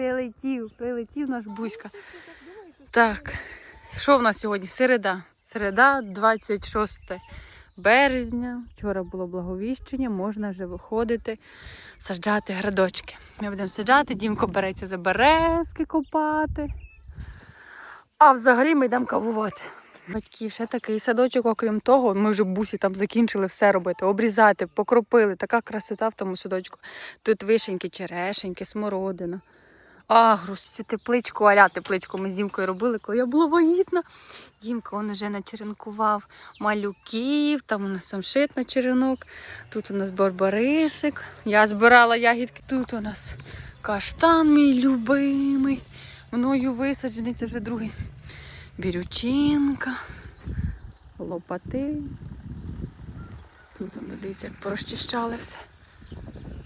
Прилетів, прилетів наш Буська. Так, що в нас сьогодні? Середа. Середа, 26 березня. Вчора було благовіщення, можна вже виходити, саджати градочки. Ми будемо саджати, Дімко береться за березки копати. А взагалі ми йдемо кавувати. Батьків ще такий садочок, окрім того, ми вже бусі там закінчили все робити, обрізати, покропили. Така красота в тому садочку. Тут вишеньки, черешеньки, смородина. Агрус, цю тепличку, аля тепличку ми з Дімкою робили, коли я була вагітна. Дімка он уже начеренкував малюків, там у нас самшит на черенок, тут у нас барбарисик. Я збирала ягідки. Тут у нас каштан мій любимий. Мною висаджений, це вже другий. Бірючинка, лопати. Тут дивіться, як порозчищали все.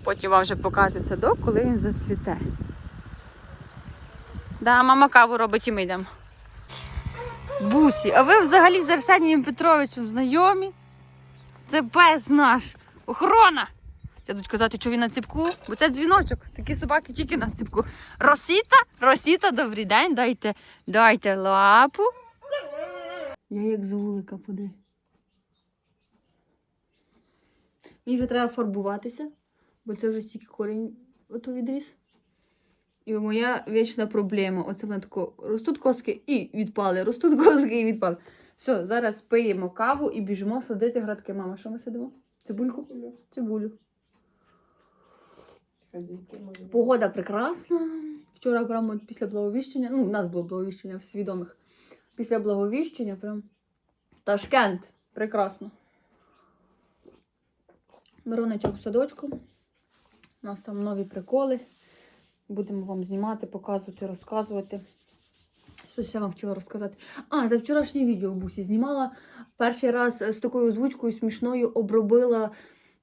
Потім вам вже покажу садок, коли він зацвіте. Да, мама каву робить і ми йдемо. Бусі, а ви взагалі з Арсенієм Петровичем знайомі? Це пес наш. Охорона! Я тут казати, що він на ціпку, бо це дзвіночок. Такі собаки тільки на ціпку. Росіта, Росіта, добрий день, дайте, дайте лапу. Я як з вулика поди. Мені вже треба фарбуватися, бо це вже стільки корінь ото відріс. І моя вічна проблема. Оце вона тако, ростуть коски і відпали, ростуть коски і відпали. Все, зараз пиємо каву і біжимо садити градки. Мама, що ми сидимо? Цибульку? Цибулю. Погода прекрасна. Вчора прямо після благовіщення, ну, у нас було благовіщення в свідомих. Після благовіщення прям Ташкент. Прекрасно. Мироничок в садочку. У нас там нові приколи. Будемо вам знімати, показувати, розказувати. Щось я вам хотіла розказати. А, за вчорашнє відео бусі знімала. Перший раз з такою озвучкою смішною обробила,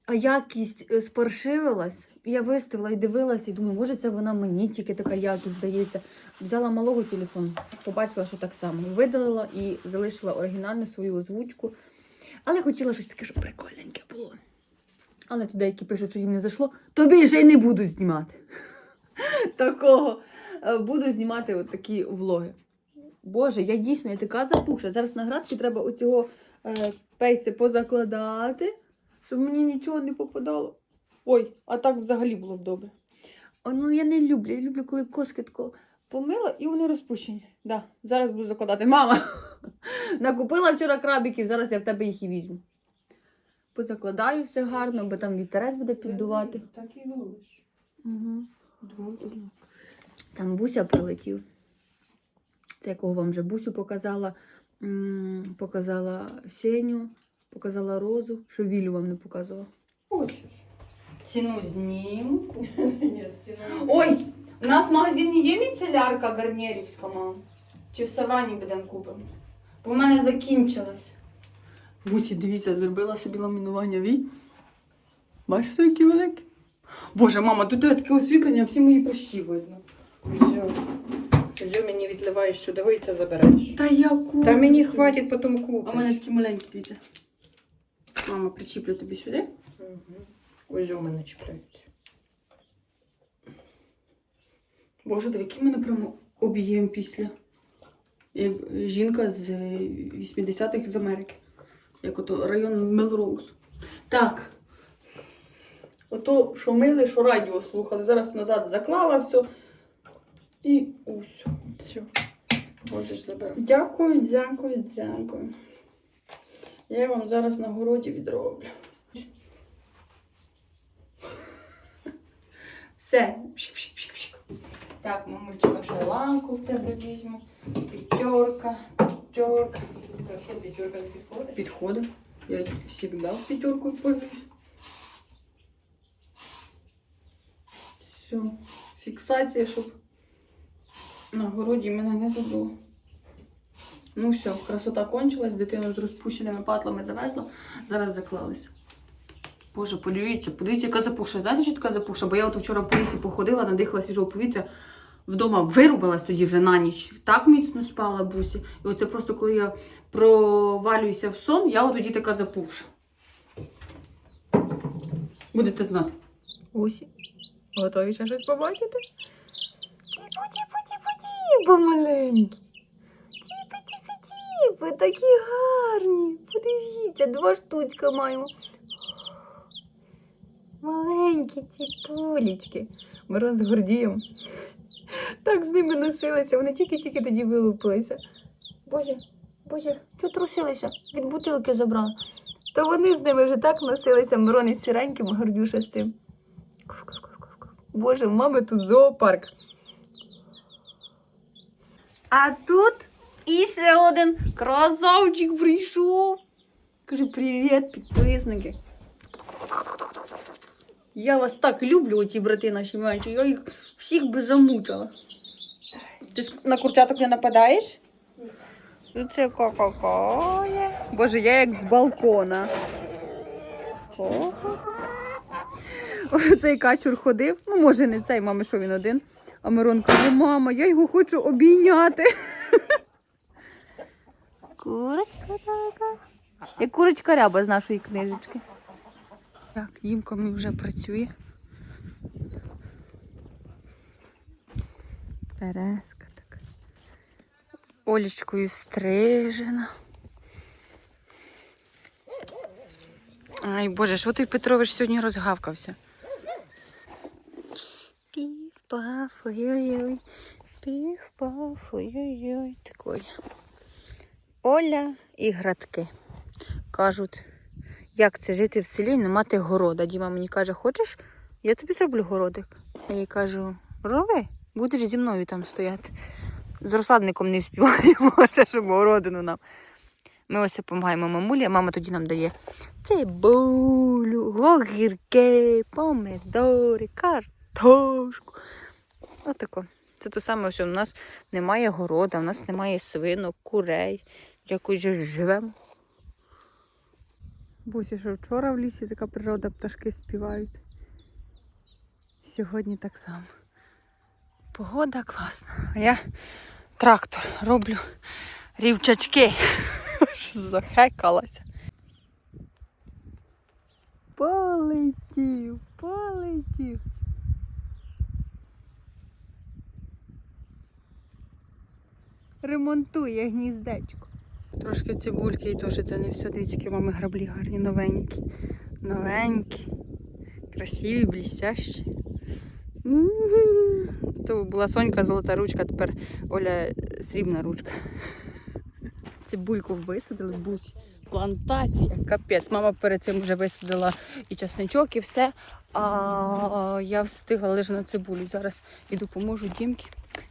а якість е, спаршивилась. Я виставила і дивилася, і думаю, може, це вона мені тільки така якість здається. Взяла малого телефон, побачила, що так само. Видалила і залишила оригінальну свою озвучку. Але хотіла щось таке, щоб прикольненьке було. Але туди, які пишуть, що їм не зайшло, тобі ще й не буду знімати. Такого. Е, Буду знімати от такі влоги. Боже, я дійсно я така запухша. Зараз на градки треба оцього е, пейси позакладати, щоб мені нічого не попадало. Ой, а так взагалі було б добре. О, ну я не люблю. Я люблю, коли коски тако помила і вони розпущені. Да, зараз буду закладати. Мама! Накупила вчора крабиків, зараз я в тебе їх і візьму. Позакладаю все гарно, бо там вітерець буде піддувати. Так і. Угу. Там Буся прилетів. Це якого вам вже Бусю показала. Показала Сеню, показала Розу, що Вілю вам не показувала. Хочеш? Ціну знімку. Ой, у нас в магазині є міцелярка гарнєрівська, мам? Чи в Саврані будемо купимо? Бо в мене закінчилась. Бусі, дивіться, зробила собі ламінування вій. Бачите, які великі? Боже, мама, тут таке освітлення, всі мої прищі видно. Все. Мені відливаєш сюди, ви це забереш. Та я яку? Та мені хватить потім А купиш. в мене такі маленькі дивіться. Мама, причіплю тобі сюди. Угу. Мене чіпляють. Боже, диви, який мене прямо об'єм після. Як жінка з 80-х з Америки. Як ото район Мелроуз. Так. Ото, що мили, що радіо слухали. Зараз назад заклала все. І ось. Все. Можеш забирати. Дякую, дякую, дякую. Я вам зараз на городі відроблю. Все. Пшик-пшик-пшик-пшик. Так, мамульчика, ще ламку в тебе візьму. П'ятерка, п'ятерка. Що, п'ятерка не підходить? Підходить. Я завжди в п'ятерку пользуюсь. Все. Фіксація, щоб на городі мене не забуло. Ну все, красота кончилась, дитину з розпущеними патлами завезла, зараз заклалися. Боже, подивіться, подивіться, яка запухша. Знаєте, що така запухша? Бо я от вчора по лісі походила, надихала свіжого повітря, вдома вирубилась тоді вже на ніч. Так міцно спала бусі. І оце просто коли я провалююся в сон, я от тоді така запухша. Будете знати. Усі. Готові ще щось побачити? Тіпа маленькі. Тіпи, такі гарні. Подивіться, два штучка маємо. Маленькі тіпулечки. Мирон з Гордієм. Так з ними носилися, вони тільки-тільки тоді вилупилися. Боже, боже, чого трусилися? Від бутилки забрали. То вони з ними вже так носилися, Мирон із сіреньким, Гордюша з. Боже, в мами тут зоопарк. А тут іще один красавчик прийшов. Каже, привіт, підписники. Я вас так люблю, оці брати наші менші. Я їх всіх би замучила. Ти на курчаток не нападаєш? Ну, Це ко-ко-ко. Боже, я як з балкона. Ко-ко-ко. Цей качур ходив. Ну, може, не цей, мами, що він один. А Мирон каже, мама, я його хочу обійняти. Курочка така. Як курочка ряба з нашої книжечки. Так, їмка мій вже працює. Тереска так. Олічкою стрижена. Ай, Боже, що той Петрович сьогодні розгавкався? Пів-паф, ой-ой-ой, пів-паф, ой-ой-ой. Такой. Оля і градки. Кажуть, як це жити в селі не мати города. Діма мені каже, хочеш, я тобі зроблю городик. Я їй кажу, роби, будеш зі мною там стояти. З розсадником не ще щоб городину нам. Ми ось допомагаємо мамулі, а мама тоді нам дає цибулю, огірки, помидори, картошку. Отако. Це те саме, ось у нас немає города, у нас немає свинок, курей. Якось живемо. Бусі, що вчора в лісі така природа, пташки співають. Сьогодні так само. Погода класна. А я трактор роблю рівчачки. Захекалася. Полетів, полетів. Ремонтує гніздечко. Трошки цибульки і теж це не все. Дивіться, які мами граблі гарні, новенькі. Новенькі. Красиві, блістящі. То була Сонька золота ручка, тепер Оля срібна ручка. Цибульку висадили, бусі. Плантація, капець. Мама перед цим вже висадила і часничок, і все. А я встигла лише на цибулю. Зараз іду поможу Дімки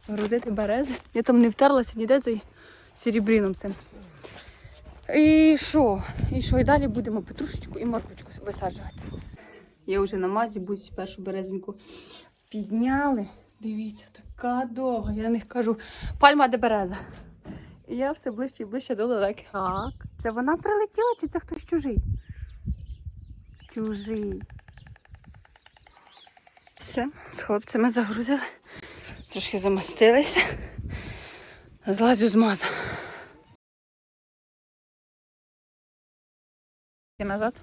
грузити берези. Я там не втерлася ніде цей серебріном цим. І що? І що? І далі будемо петрушечку і морквочку висаджувати. Я вже на мазі, будь першу березинку підняли. Дивіться, така довга. Я на них кажу, пальма де береза. І я все ближче і ближче до лелеки. Так. Це вона прилетіла чи це хтось чужий? Чужий. Все, з хлопцями загрузили. Трошки замастилися. Злазю з маза. Назад.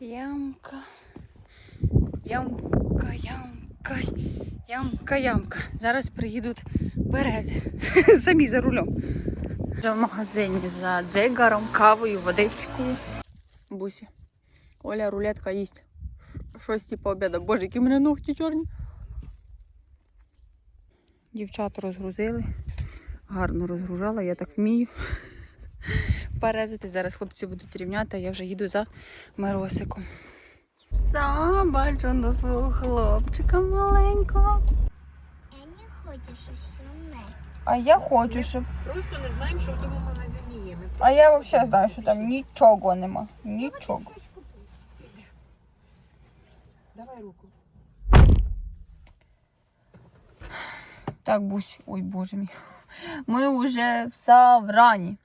Ямка. Ямка, ямка, ямка, ямка. Зараз приїдуть берези. Самі за рулем. Вже в магазині за дзигаром, кавою, водичкою. Бусі. Оля рулетка їсть. Щось типу обіду. Боже, які в мене ногті чорні. Дівчат розгрузили. Гарно розгружала, я так вмію. Перезити. Зараз хлопці будуть рівняти, а я вже їду за Миросиком. Сама бачу на свого хлопчика маленького. Я не хочу, що сумне. А я хочу, щоб. Просто не знаємо, що в тому магазині є. Ми А я взагалі знаю, що там нічого нема. Нічого. Так, Бусь, ой боже мій. Ми вже в Саврані.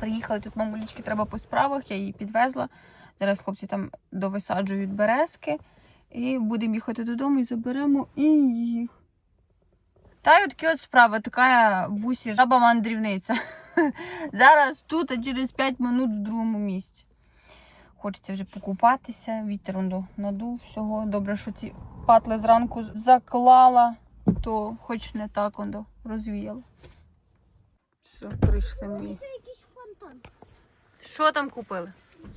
Приїхали тут мамулічки, треба по справах, я її підвезла. Зараз хлопці там довисаджують березки. І будемо їхати додому і заберемо і їх. Та й такі от справа, така бусі, жаба мандрівниця. Зараз тут, а через 5 минут в другому місці. Хочеться вже покупатися, вітер надув всього. Добре, що ці патли зранку заклала, то хоч не так он до розвіяло. Все, прийшли фонтан. Що там купили?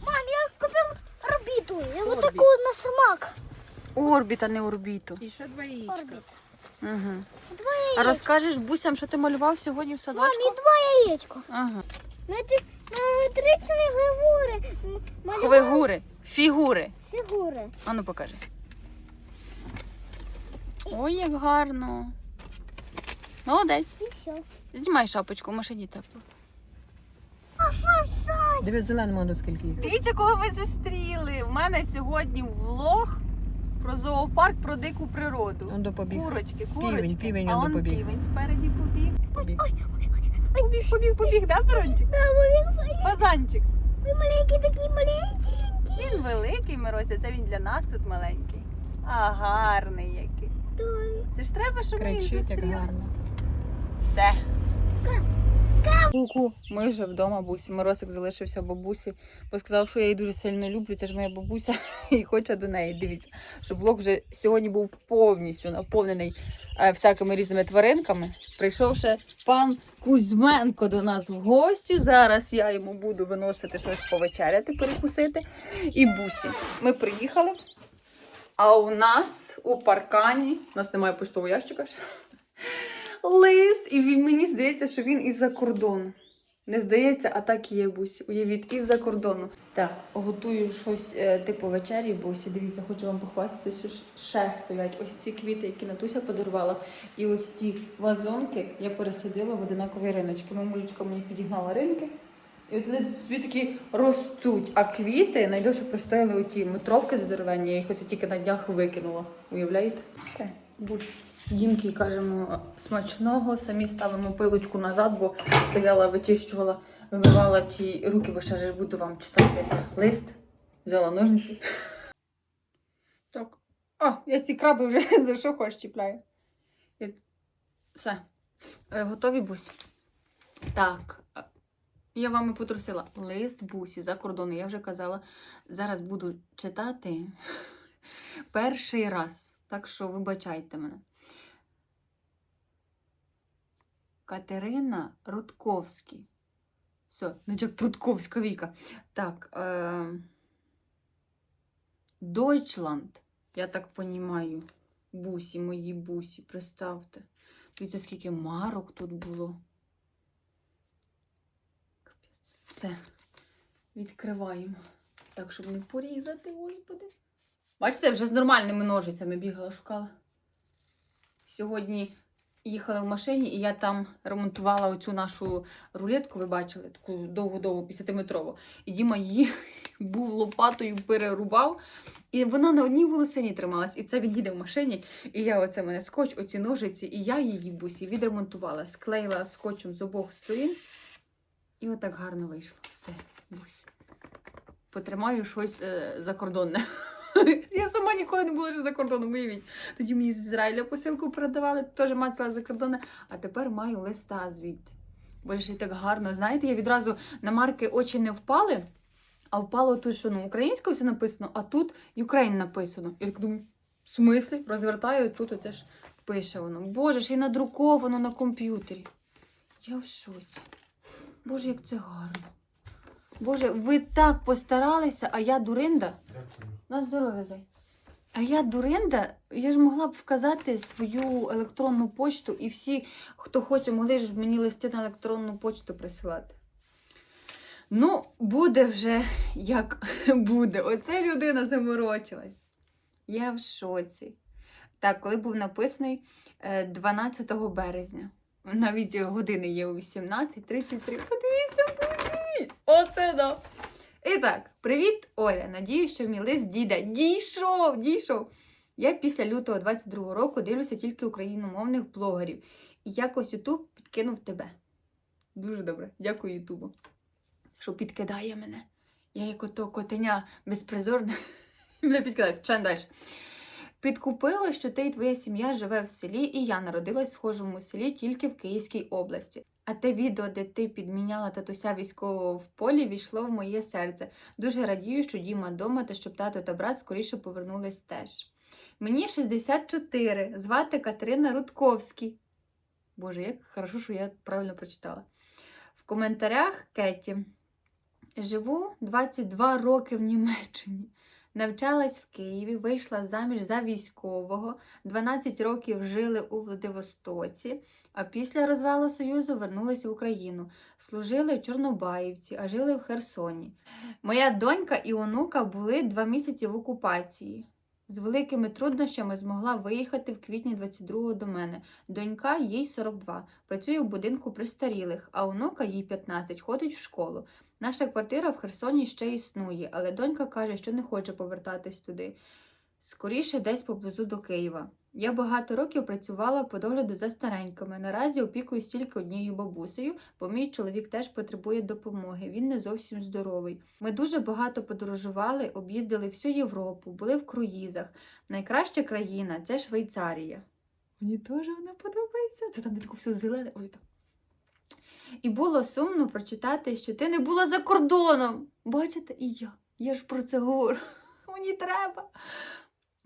Мам, я купив орбіту. Я вот таку на самак. Орбіта, не орбіту. І ще два яєчка. Орбіт. Угу. Два А розкажеш бусям, що ти малював сьогодні в Мам, садочку? і два яєчка. Ага. Ми ти метричні фігури. м, малювали Хвигури, фігури. Фігури. Ану покажи. Ой, як гарно. Молодець. Знімай шапочку, в машині тепло. Дивись, зеленому воно скільки. Дивіться, кого ви зустріли. У мене сьогодні влог про зоопарк, про дику природу. Он до побіг. Курочки, курочки. півень а он он допобіг. півень спереді побіг. побіг. Побіг, побіг, побіг, да, Перончик? Да, ви, Фазанчик. ви маленькі такі маленькі. Він великий, Мирося, це він для нас тут маленький. А гарний який. Ж треба, щоб ми їх Кричить, як зустріли. гарно. Все. Ку-ку. Ми вже вдома бусі. Миросик залишився бабусі, бо сказав, що я її дуже сильно люблю. Це ж моя бабуся і хоче до неї. Дивіться, щоб влог вже сьогодні був повністю наповнений е, всякими різними тваринками. Прийшов ще пан Кузьменко до нас в гості. Зараз я йому буду виносити щось повечеряти, перекусити. І бусі. Ми приїхали. А у нас у паркані, у нас немає поштового ящика. ще, Лист, і він мені здається, що він із-за кордону. Не здається, а так і є бусі. Уявіть, із-за кордону. Так, готую щось е, типу вечері бусі. Дивіться, хочу вам похвастати, що ще стоять ось ці квіти, які Натуся подарувала. І ось ці вазонки я пересадила в одинакові риночки. Мамулечка мені підігнала ринки. І от вони собі такі ростуть. А квіти найдовше простояли оті метровки здоровенні, я їх ось тільки на днях викинула. Уявляєте? Все, бус. Дімки кажемо смачного, самі ставимо пилочку назад, бо стояла, вичищувала, вимивала ті руки, бо ще ж буду вам читати лист. Взяла ножниці. Так. А, я ці краби вже за що хоч чіпляю. Все. Е, Готові бусі? Так. Я вам і потрусила лист бусі за кордону. Я вже казала, зараз буду читати перший раз. Так що вибачайте мене. Катерина Рудковський. Все, ну як Прудковська Віка. Так. Е... Дойчланд. Я так понімаю. Бусі, мої бусі, представте. Дивіться, скільки марок тут було. Капець. Все. Відкриваємо. Так, щоб не порізати, господи. Бачите, вже з нормальними ножицями бігала, шукала. Сьогодні їхала в машині, і я там ремонтувала оцю нашу рулетку, ви бачили, таку довгу-довгу 50-метрову. І Діма її був лопатою перерубав. І вона на одній волосині трималась. І це він їде в машині. І я оце мене скотч, оці ножиці, і я її бусі відремонтувала, склеїла скотчем з обох сторін. І отак гарно вийшло. Все. Потримаю щось е, закордонне. Я сама ніколи не була ще за кордоном, уявіть. Тоді мені з Ізраїля посилку передавали, теж мацала за кордону, а тепер маю листа звідти. Боже, ще так гарно. Знаєте, я відразу на марки очі не впали, а впало тут, що ну, українською все написано, а тут Ukraine написано. Я так думаю, в смислі? Розвертаю, тут оце ж пише воно. Боже, ще й надруковано на комп'ютері. Я в шоці. Боже, як це гарно. Боже, ви так постаралися, а я дуринда. На здоров'я, зай. А я дуринда, я ж могла б вказати свою електронну почту, і всі, хто хоче, могли ж мені листи на електронну почту присилати. Ну, буде вже як буде. Оце людина заморочилась. Я в шоці. Так, коли був написаний е, 12 березня. Навіть години є у 18.33. Подивіться, бусі! Оце да! І так, привіт, Оля. Надію, що мій лист діда дійшов, дійшов. Я після лютого 22-го року дивлюся тільки україномовних блогерів. І якось Ютуб підкинув тебе. Дуже добре. Дякую Ютубу, що підкидає мене. Я як ото котеня безпризорне. Мене підкидає. Чан далі. Підкупило, що ти і твоя сім'я живе в селі, і я народилась в схожому селі тільки в Київській області. А те відео, де ти підміняла татуся військового в полі, війшло в моє серце. Дуже радію, що Діма вдома та щоб тато та брат скоріше повернулись теж. Мені 64, звати Катерина Рудковський. Боже, як хорошо, що я правильно прочитала. В коментарях Кеті. Живу 22 роки в Німеччині. Навчалась в Києві, вийшла заміж за військового, 12 років жили у Владивостоці, а після розвалу Союзу вернулись в Україну. Служили в Чорнобаївці, а жили в Херсоні. Моя донька і онука були два місяці в окупації. З великими труднощами змогла виїхати в квітні 22-го до мене. Донька їй 42, працює в будинку престарілих, а онука їй 15, ходить в школу. Наша квартира в Херсоні ще існує, але донька каже, що не хоче повертатись туди. Скоріше десь поблизу до Києва. Я багато років працювала по догляду за старенькими. Наразі опікуюсь тільки однією бабусею, бо мій чоловік теж потребує допомоги. Він не зовсім здоровий. Ми дуже багато подорожували, об'їздили всю Європу, були в круїзах. Найкраща країна це Швейцарія. Мені теж вона подобається. Це там де таке все зелене. Ой, так. І було сумно прочитати, що ти не була за кордоном. Бачите, і я. Я ж про це говорю. Мені треба.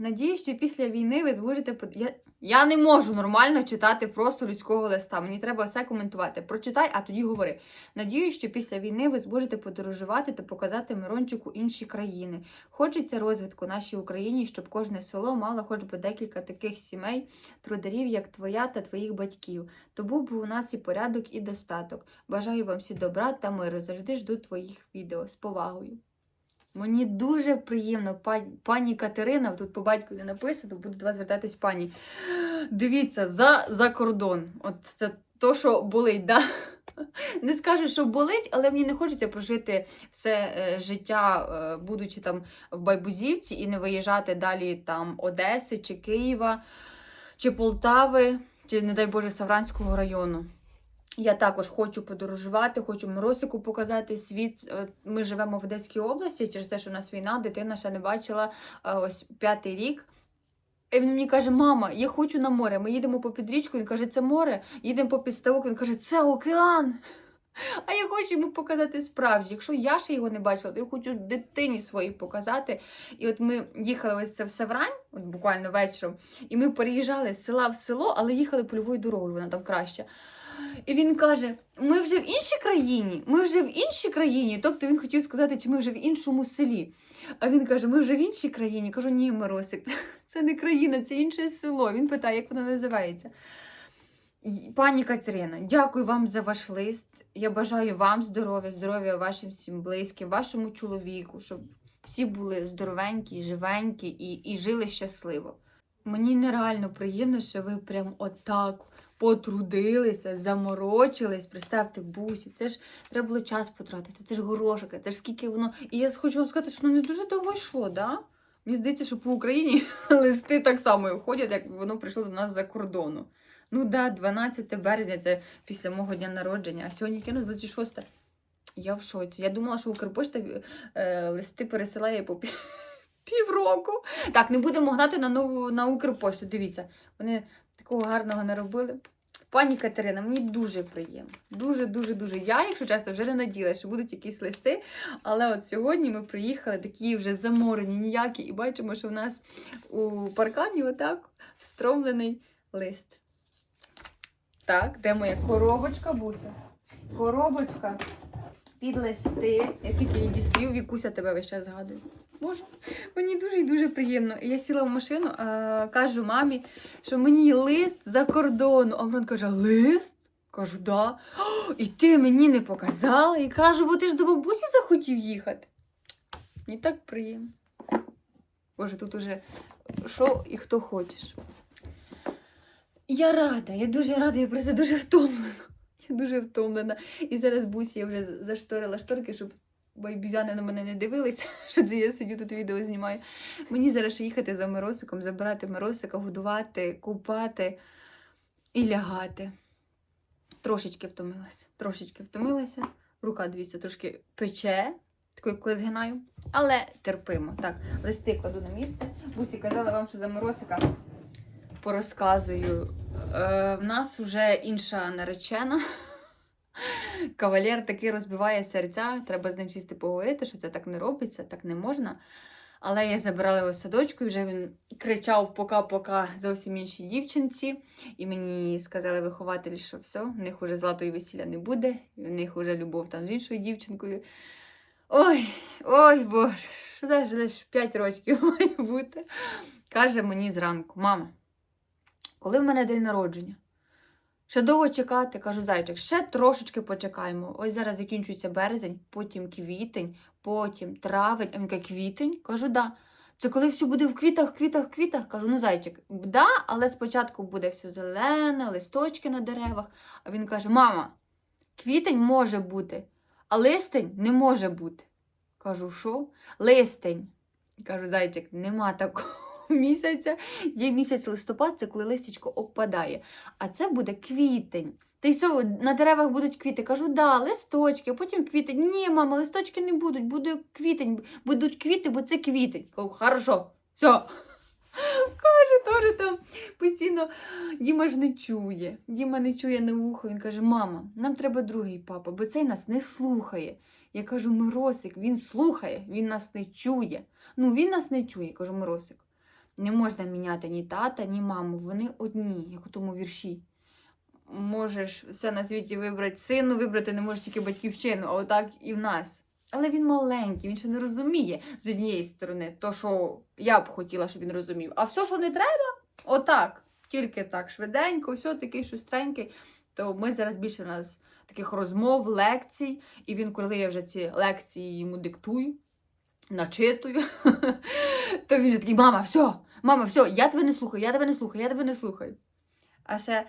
Надіюсь, що після війни ви зможете под... я... я не можу нормально читати просто людського листа. Мені треба все коментувати. Прочитай, а тоді говори. Надіюсь, що після війни ви зможете подорожувати та показати Мирончику інші країни. Хочеться розвитку нашій Україні, щоб кожне село мало хоч би декілька таких сімей, трударів, як твоя та твоїх батьків. То був би у нас і порядок, і достаток. Бажаю вам всі добра та миру. Завжди жду твоїх відео. З повагою. Мені дуже приємно, па- пані Катерина, тут по батьку не написано, буду до вас звертатись пані. Дивіться, за, за кордон. От це то, що болить, да? Не скажу, що болить, але мені не хочеться прожити все е, життя, е, будучи там в Байбузівці, і не виїжджати далі там Одеси чи Києва, чи Полтави, чи, не дай Боже, Савранського району. Я також хочу подорожувати, хочу Моросику показати світ. Е, Ми живемо в Одеській області через те, що в нас війна, дитина ще не бачила е, ось п'ятий рік. І він мені каже: мама, я хочу на море. Ми їдемо по підрічку. Він каже, це море. Їдемо по підставок. Він каже, це океан. А я хочу йому показати справжнє. Якщо я ще його не бачила, то я хочу дитині своїй показати. І от ми їхали ось це в Саврань, от буквально вечором, і ми переїжджали з села в село, але їхали польовою дорогою, вона там краща. І він каже: ми вже в іншій країні, ми вже в іншій країні. Тобто він хотів сказати, чи ми вже в іншому селі. А він каже: ми вже в іншій країні. Кажу, ні, Миросик, це, це не країна, це інше село. Він питає, як воно називається. Пані Катерина, дякую вам за ваш лист. Я бажаю вам здоров'я, здоров'я вашим всім близьким, вашому чоловіку, щоб всі були здоровенькі, живенькі і, і жили щасливо. Мені нереально приємно, що ви прям отак потрудилися, заморочились. Представте, бусі, це ж треба було час потратити, це ж горошики, це ж скільки воно. І я хочу вам сказати, що воно не дуже довго йшло, да? Мені здається, що по Україні листи так само ходять, як воно прийшло до нас за кордону. Ну да, 12 березня це після мого дня народження, а сьогодні кінець 26. Я в шоці. Я думала, що Укрпошта е, листи пересилає по пів- півроку. Так, не будемо гнати на нову на Укрпошту. Дивіться, вони такого гарного не робили. Пані Катерина, мені дуже приємно. Дуже, дуже, дуже. Я, якщо чесно, вже не надіялася, що будуть якісь листи. Але от сьогодні ми приїхали, такі вже заморені, ніякі, і бачимо, що в нас у паркані отак встромлений лист. Так, де моя коробочка, Буся? Коробочка під листи. Я скільки її дістаю, Вікуся тебе весь час згадую. Боже, мені дуже і дуже приємно. Я сіла в машину, а, кажу мамі, що мені лист за кордону. А Мрон каже: лист? Кажу, да. «О, І ти мені не показала. І кажу, бо ти ж до бабусі захотів їхати. Мені так приємно. Боже, тут уже що і хто хочеш. Я рада, я дуже рада, я просто дуже втомлена. Я дуже втомлена. І зараз бусі я вже зашторила шторки, щоб байбізяни на мене не дивилися, що це я сидю тут відео знімаю. Мені зараз їхати за Миросиком, забирати Миросика, годувати, купати і лягати. Трошечки втомилася. Трошечки втомилася. Рука, дивіться, трошки пече. Такою, коли згинаю. Але терпимо. Так, листи кладу на місце. Бусі казала вам, що за моросика порозказую. Е, в нас вже інша наречена. Кавалер таки розбиває серця. Треба з ним сісти поговорити, що це так не робиться, так не можна. Але я забирала його садочку, і вже він кричав пока-пока зовсім іншій дівчинці. І мені сказали вихователі, що все, в них уже златої весілля не буде, в них уже любов там з іншою дівчинкою. Ой, ой Боже, що це лише 5 років має бути. Каже мені зранку: мама, коли в мене день народження? Ще довго чекати, кажу, зайчик, ще трошечки почекаємо. Ось зараз закінчується березень, потім квітень, потім травень. А він каже, квітень? Кажу, да. Це коли все буде в квітах, квітах, квітах. Кажу, ну зайчик, да, але спочатку буде все зелене, листочки на деревах. А він каже: Мама, квітень може бути, а листень не може бути. Кажу, що? Листень. Кажу, зайчик, нема такого місяця. Є місяць листопад, це коли листячко опадає. А це буде квітень. Та й все, на деревах будуть квіти. Кажу, да, листочки, а потім квітень. Ні, мама, листочки не будуть, буде квітень, будуть квіти, бо це квітень. Кажу, хорошо, все. Каже, теж там постійно Діма ж не чує. Діма не чує на вухо. Він каже: мама, нам треба другий папа, бо цей нас не слухає. Я кажу, Миросик, він слухає, він нас не чує. Ну, він нас не чує, кажу, Миросик. Не можна міняти ні тата, ні маму. Вони одні, як у тому вірші. Можеш все на світі вибрати сину, вибрати не можеш тільки батьківщину, а отак і в нас. Але він маленький, він ще не розуміє з однієї сторони, то, що я б хотіла, щоб він розумів. А все, що не треба, отак. Тільки так, швиденько, все такий шустренький. То ми зараз більше у нас таких розмов, лекцій. І він, коли я вже ці лекції йому диктую, начитую, то він же такий, мама, все, мама, все, я тебе не слухаю, я тебе не слухаю, я тебе не слухаю. А ще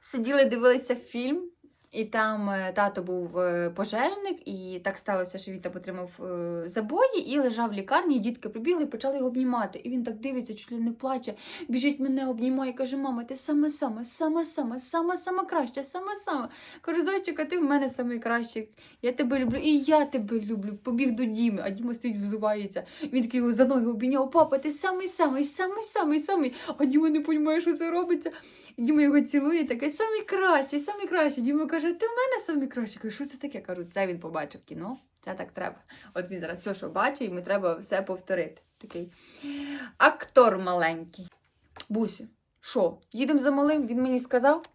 сиділи, дивилися фільм, і там е, тато був е, пожежник, і так сталося, що він отримав е, забої і лежав в лікарні, і дітки прибігли і почали його обнімати. І він так дивиться, чуть не плаче, біжить мене, обнімає, каже: мама, ти саме саме, саме саме, саме саме краще, саме саме. Кажу, зайчика, ти в мене самий кращий. Я тебе люблю, і я тебе люблю. Побіг до Діми, а Діма стоїть, взувається. Він такий його за ноги обійняв, папа, ти самий самий, самий самий самий. А Діма не розуміє, що це робиться. Діма його цілує, такий самий кращий, самий кращий. Діма каже, ти в мене кращий. Кажу, що це таке? Кажу, це він побачив кіно, це так треба. От він зараз все, що бачить, йому треба все повторити. Такий актор маленький. Бусю, що, їдемо за малим? Він мені сказав.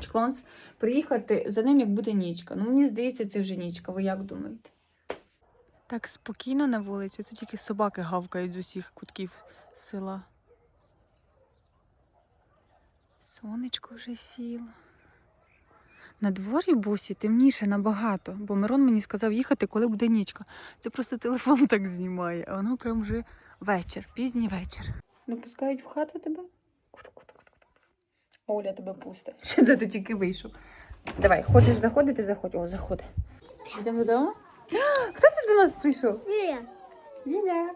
Чклонс, приїхати за ним, як буде нічка. Ну, мені здається, це вже нічка. Ви як думаєте? Так спокійно на вулиці, це тільки собаки гавкають з усіх кутків села. Сонечко вже сіло. На дворі бусі темніше набагато, бо Мирон мені сказав їхати, коли буде нічка. Це просто телефон так знімає, а воно прям вже вечір, пізній вечір. Не пускають в хату тебе? Оля тебе пусте. Ще це ти тільки вийшов. Давай, хочеш заходити, заходь. О, заходи. Йдемо додому? Хто це до нас прийшов? Ліля.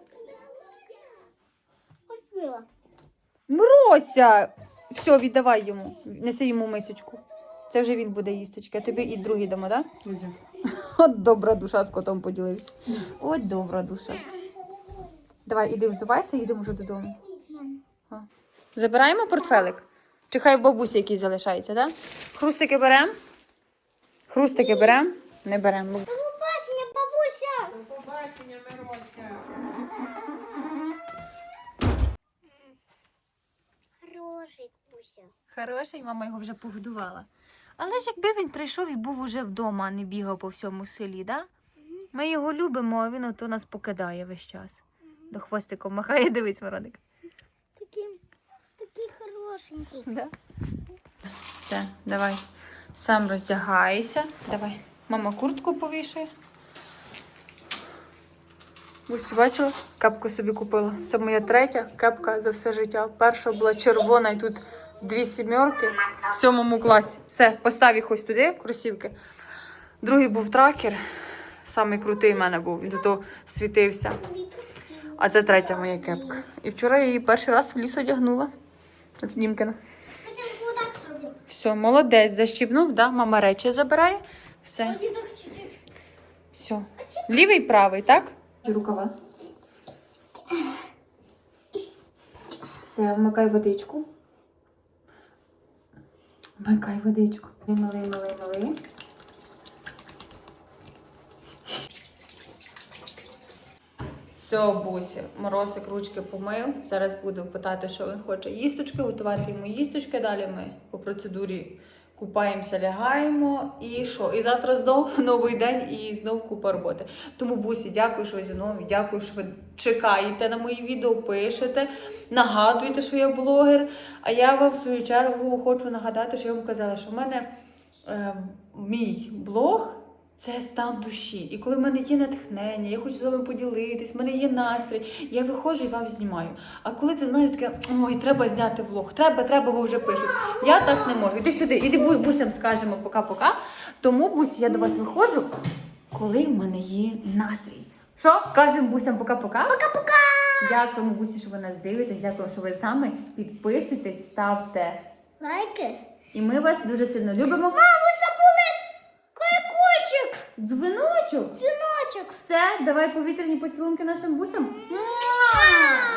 купила. Мрося! Все, віддавай йому. Неси йому мисочку. Це вже він буде їсточки, а тобі і другий дамо, так? Да? От добра душа з котом поділився. От добра душа. Давай, іди взувайся, їдемо вже додому. Забираємо портфелик? Чи хай в бабусі якийсь залишається, так? Да? Хрустики беремо? Хрустики беремо? Не беремо. Побачення, бабуся! Побачення, Мирося. Хороший Куся. Хороший, мама його вже погодувала. Але ж якби він прийшов і був уже вдома, а не бігав по всьому селі, да? Ми його любимо, а він ото нас покидає весь час. До хвостиком махає, дивись, Мироник. Такий, такий хорошенький. Да? Все, давай. Сам роздягайся. Давай. Мама куртку повішає. Ось бачила, кепку собі купила. Це моя третя кепка за все життя. Перша була червона і тут дві сімерки в сьомому класі. Все, постав їх ось туди, кросівки. Другий був тракер. Самий крутий в мене був. Він тут світився. А це третя моя кепка. І вчора я її перший раз в ліс одягнула. От Дімкина. Все, молодець, защіпнув, да? Мама речі забирає. Все. Все. Лівий, правий, так? Рукава. Все, вмикай водичку. Вмикай водичку. Мили, мили, мили. Все, бусі, морозик ручки помив. Зараз буду питати, що він хоче їсточки, готувати йому їсточки. Далі ми по процедурі купаємося, лягаємо. І що? І завтра знов новий день і знов купа роботи. Тому бусі, дякую, що ви зі мною. Дякую, що ви чекаєте на мої відео, пишете, нагадуєте, що я блогер. А я вам в свою чергу хочу нагадати, що я вам казала, що в мене е, мій блог. Це стан душі. І коли в мене є натхнення, я хочу з вами поділитись, в мене є настрій, я виходжу і вам знімаю. А коли це знаєте, таке, ой, треба зняти влог, треба, треба, бо вже пишуть. Я так не можу. Іди сюди, іди бусям скажемо пока-пока. Тому бусі, я до вас виходжу, коли в мене є настрій. Що? Кажемо бусям пока-пока. Пока-пока. Дякуємо, бусі, що ви нас дивитесь. Дякуємо, що ви з нами. Підписуйтесь, ставте. Лайки. І ми вас дуже сильно любимо. Мам, ви забули. Дзвіночок? Дзвіночок. Все, давай повітряні поцілунки нашим бусям. Муа!